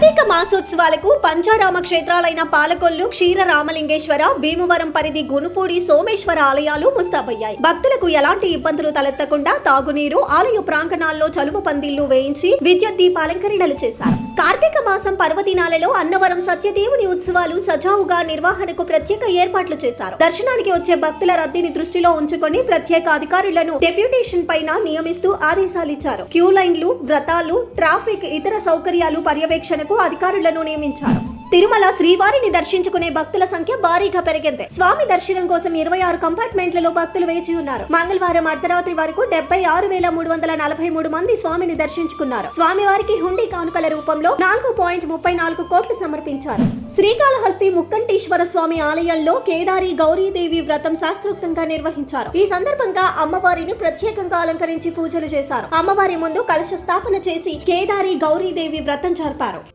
కార్తీక మాసోత్సవాలకు పంచారామ క్షేత్రాలైన పాలకొల్లు క్షీర రామలింగేశ్వర భీమవరం పరిధి గునుపూడి సోమేశ్వర ఆలయాలు ముస్తాబయ్యాయి. భక్తులకు ఎలాంటి ఇబ్బందులు తలెత్తకుండా తాగునీరు ఆలయ ప్రాంగణాల్లో చలువ పందిళ్ళు వేయించి విద్యుత్ దీపాలంకరణలు చేశారు. కార్తీక మాసం పర్వదినాలలో అన్నవరం సత్యదేవుని ఉత్సవాలు సజావుగా నిర్వహణకు ప్రత్యేక ఏర్పాట్లు చేశారు. దర్శనానికి వచ్చే భక్తుల రద్దీని దృష్టిలో ఉంచుకొని ప్రత్యేక అధికారులను డెప్యూటేషన్ పైన నియమిస్తూ ఆదేశాలిచ్చారు క్యూ లైన్లు వ్రతాలు ట్రాఫిక్ ఇతర సౌకర్యాలు పర్యవేక్షణకు అధికారులను నియమించారు. తిరుమల శ్రీవారిని దర్శించుకునే భక్తుల సంఖ్య భారీగా పెరిగింది. స్వామి దర్శనం కోసం ఇరవై ఆరు కంపార్ట్మెంట్లలో భక్తులు వేచి ఉన్నారు. మంగళవారం అర్ధరాత్రి వరకు డెబ్బై ఆరు వేల మూడు వందల నలభై మూడు మంది స్వామిని దర్శించుకున్నారు. స్వామివారికి హుండీ కానుకల రూపంలో నాలుగు పాయింట్ ముప్పై నాలుగు కోట్లు సమర్పించారు. శ్రీకాళహస్తి ముక్కంటీశ్వర స్వామి ఆలయంలో కేదారి గౌరీదేవి వ్రతం శాస్త్రోక్తంగా నిర్వహించారు. ఈ సందర్భంగా అమ్మవారిని ప్రత్యేకంగా అలంకరించి పూజలు చేశారు. అమ్మవారి ముందు కలశ స్థాపన చేసి కేదారి గౌరీదేవి వ్రతం జరిపారు.